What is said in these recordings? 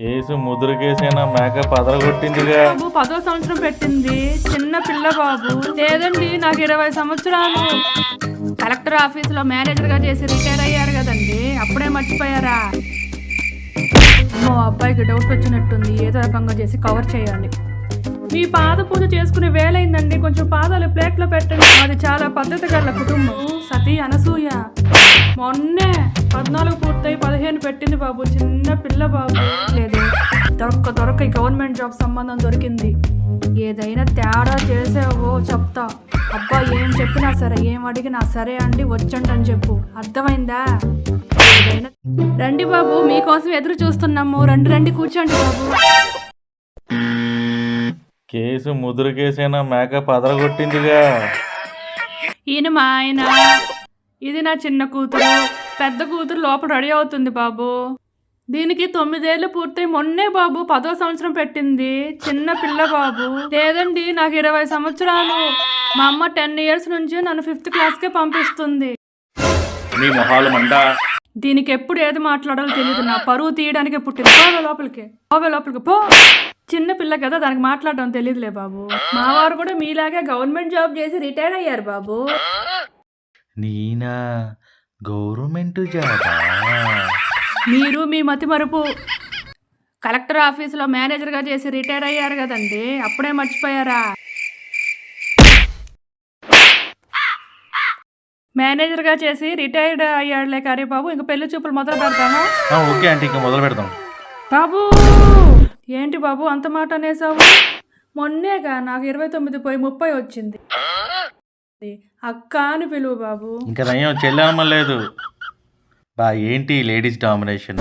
ఏసు ముదురుకేసిన మేక పదరగొట్టిందిగా బాబు పదో సంవత్సరం పెట్టింది. చిన్న పిల్ల బాబు. లేదండి నాకు ఇరవై సంవత్సరాలు. కలెక్టర్ ఆఫీస్లో మేనేజర్గా చేసి రిటైర్ అయ్యారు కదండి. అప్పుడే మర్చిపోయారా? అమ్మో అబ్బాయికి డౌట్ వచ్చినట్టుంది. ఏదో రకంగా చేసి కవర్ చేయాలి. మీ పాద పూజ చేసుకునే వేలైందండి. కొంచెం పాదాలు ప్లేట్లో పెట్టండి. అది చాలా పద్ధతి గల కుటుంబం. సతీ అనసూయ. మొన్నే పద్నాలుగు పూర్తయి పదిహేను పెట్టింది బాబు. చిన్న పిల్ల బాబు. లేదు. దొరక్క దొరక్క గవర్నమెంట్ జాబ్ సంబంధం దొరికింది. ఏదైనా తేడా చేసావో చెప్తా. అబ్బా ఏం చెప్పినా సరే ఏం అడిగినా సరే అండి వచ్చండి అని చెప్పు. అర్థమైందా? రండి బాబు మీకోసం ఎదురు చూస్తున్నాము. రండి రండి కూర్చోండి బాబు. కేసు ముదురు కేసైనా మేక పదరగొట్టిందిగా ఈయన మా ఆయన. ఇది నా చిన్న కూతురు. పెద్ద కూతురు లోపల రెడీ అవుతుంది బాబు. దీనికి తొమ్మిదేళ్ళు పూర్తయి మొన్నే బాబు పదో సంవత్సరం పెట్టింది. చిన్న పిల్ల బాబు. లేదండి నాకు ఇరవై సంవత్సరాలు. మా అమ్మ టెన్ ఇయర్స్ నుంచి నన్ను ఫిఫ్త్ క్లాస్కే పంపిస్తుంది. మీ మొహాలు మంట దీనికి ఎప్పుడు ఏది మాట్లాడాలో తెలియదు నా పరువు తీయడానికి పుట్టింది. పోవే లోపలికి. పోవే లోపలికి. పో. చిన్న పిల్ల కదా దానికి మాట్లాడడం తెలియదులే బాబు. మా వారు కూడా మీలాగే గవర్నమెంట్ జాబ్ చేసి రిటైర్ అయ్యారు బాబు. నీనా గవర్నమెంట్ జాబా? మీరు మీ మతి మరుపు. కలెక్టర్ ఆఫీసులో మేనేజర్గా చేసి రిటైర్ అయ్యారు కదండి అప్పుడే మర్చిపోయారా? మేనేజర్గా చేసి రిటైర్డ్ అయ్యాడులే కానీ బాబు ఇంక పెళ్ళి చూపులు మొదలు పెడతామా. ఓకే ఆంటీ ఇంకా మొదలు పెడదాం బాబు! ఏంటి బాబు అంత మాట అనేసావు? మొన్నేగా నాకు ఇరవై తొమ్మిది పోయి ముప్పై వచ్చింది. అక్క అని పిలువు బాబు. ఇంకా నయం చెల్లెమ్మ లేదు. బా ఏంటి లేడీస్ డామినేషన్?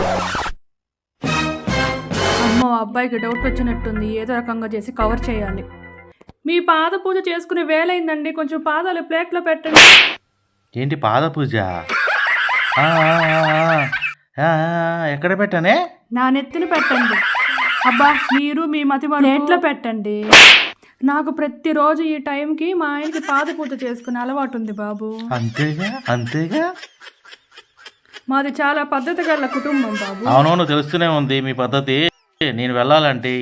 అమ్మో అబ్బాయికి డౌట్ వచ్చినట్టుంది. ఏదో రకంగా చేసి కవర్ చేయాలి. మీ పాద పూజ చేసుకునే వేలైందండి కొంచెం పాదాలు ప్లేట్లో పెట్టండి. ఏంటి పాద పూజ? ఆ, ఆ, ఆ, ఆ, ఆ, ఎక్కడ పెట్టానే? నా నెత్తిన పెట్టండి. అబ్బా మీరు మీ మతి ప్లేట్లో పెట్టండి. నాకు ప్రతిరోజు ఈ టైంకి మా ఆయనకి పాద పూజ చేసుకునే అలవాటు ఉంది బాబు. అంతేగా? అంతేగా? మాది చాలా పద్ధతి గల కుటుంబం బాబు. అవునవును తెలుస్తూనే ఉంది మీ పద్ధతి. నేను వెళ్ళాలంటే.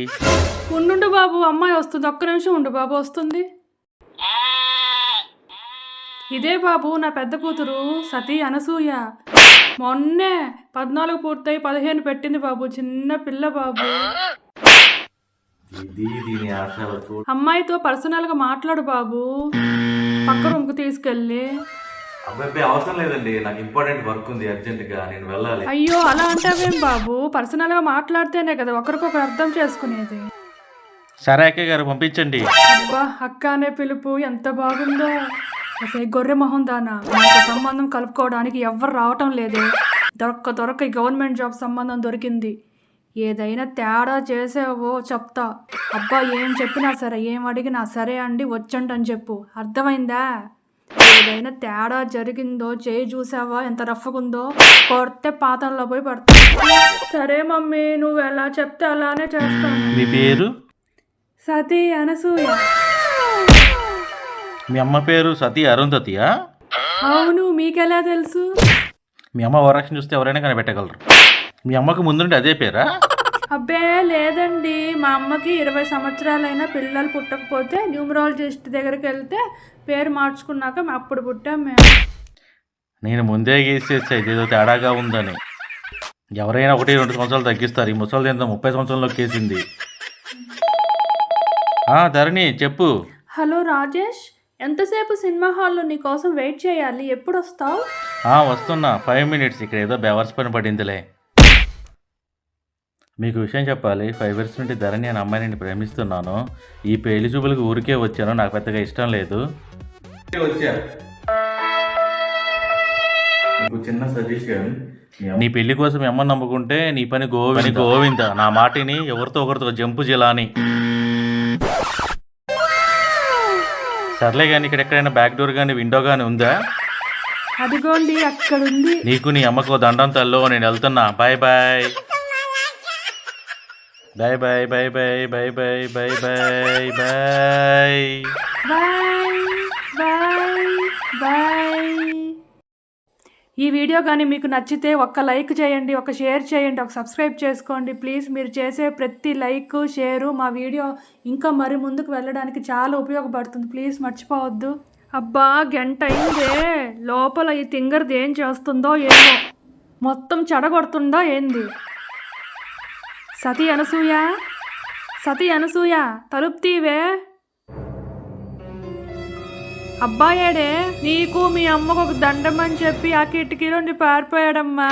ఉండు బాబు అమ్మాయి వస్తుంది ఒక్క నిమిషం ఉండు బాబు వస్తుంది. ఇదే బాబు నా పెద్ద కూతురు సతీ అనసూయ. మొన్నే పద్నాలుగు పూర్తయి పదిహేను పెట్టింది బాబు చిన్న పిల్ల బాబు. ఇది దీని అమ్మాయితో పర్సనల్గా మాట్లాడు బాబు. పక్క రూమ్కు తీసుకెళ్ళి. అబ్బాయి అవసరం లేదండి. నాకు ఇంపార్టెంట్ వర్క్ ఉంది అర్జెంట్గా నేను వెళ్ళాలి. అయ్యో అలా అంటావేం బాబు? పర్సనల్గా మాట్లాడితేనే కదా ఒకరికొకరు అర్థం చేసుకునేది. సరే అక్కయ్య గారు పంపించండి. అబ్బా అక్క అనే పిలుపు ఎంత బాగుందో. అసలు గొర్రె మొహం దానా. మనకు సంబంధం కలుపుకోవడానికి ఎవ్వరు రావటం లేదే. దొరక్క దొరక్క ఈ గవర్నమెంట్ జాబ్ సంబంధం దొరికింది. ఏదైనా తేడా చేసావో చెప్తా. అబ్బా ఏం చెప్పినా సరే ఏం అడిగినా సరే అండి వచ్చండి అని చెప్పు. అర్థమైందా? ఏదైనా తేడా జరిగిందో చేయి చూసావా? ఎంత రఫ్గుందో కొడితే పాతంలో పోయి పడతా. సరే మమ్మీ నువ్వు ఎలా చెప్తే అలానే చేస్తాను మీ పేరు? సతీ అనసూయ. మీ అమ్మ పేరు సతీ అరుంధతియా? అవును మీకెలా తెలుసు? మీ అమ్మ వరక్షణ చూస్తే ఎవరైనా కనిపెట్టగలరు. మీ అమ్మకు ముందుండి అదే పేరా? అబ్బే లేదండి. మా అమ్మకి ఇరవై సంవత్సరాలైనా పిల్లలు పుట్టకపోతే న్యూమరాలజిస్ట్ దగ్గరికి వెళ్తే పేరు మార్చుకున్నాక మేము అప్పుడు పుట్టాం మేము. నేను ముందే గీసేసా ఇదేదో తేడాగా ఉందని. ఎవరైనా ఒకటి రెండు సంవత్సరాలు తగ్గిస్తారు. ఈ ముసలి ఎంత? ముప్పై సంవత్సరంలో కేసింది. ధరణి చెప్పు. హలో రాజేష్. ఎంతసేపు సినిమా హాల్లో నీ కోసం వెయిట్ చేయాలి? ఎప్పుడు వస్తావు? వస్తున్నా. Five minutes. ఇక్కడ ఏదో బెవర్స్ పని పడిందిలే. మీకు విషయం చెప్పాలి. ఫైవ్ ఇయర్స్ నుండి ధరణి అనే అమ్మాయిని నేను ప్రేమిస్తున్నాను. ఈ పెళ్ళి చూపులకు ఊరికే వచ్చాను. నాకు పెద్దగా ఇష్టం లేదు. వచ్చా చిన్న సజెషన్. నీ పెళ్ళి కోసం మీ అమ్మని నమ్ముకుంటే నీ పని గోవింద. గోవింద. నా మాటిని ఎవరితో ఒకరితో జంపు జిలాని. సర్లే కానీ ఇక్కడ ఎక్కడైనా బ్యాక్ డోర్ కానీ విండో కానీ ఉందా? అదిగోండి అక్కడుంది. నీకు నీ అమ్మకు దండం తల్లో నేను వెళ్తున్నా. Bye bye bye bye bye bye bye bye bye bye bye bye bye bye ఈ వీడియో కానీ మీకు నచ్చితే ఒక్క లైక్ చేయండి ఒక షేర్ చేయండి ఒక సబ్స్క్రైబ్ చేసుకోండి. ప్లీజ్ మీరు చేసే ప్రతి లైక్ షేరు మా వీడియో ఇంకా మరి ముందుకు వెళ్ళడానికి చాలా ఉపయోగపడుతుంది. ప్లీజ్ మర్చిపోవద్దు. అబ్బా గంట అయిందే. లోపల ఈ తింగర్ది ఏం చేస్తుందో ఏమో. మొత్తం చెడగొడుతుందో ఏంది? సతీ అనసూయ? సతీ అనసూయ తలుప్తీవే. అబ్బాయేడే నీకు మీ అమ్మకు ఒక దండం అని చెప్పి ఆ కిటికీలోండి పారిపోయాడమ్మా.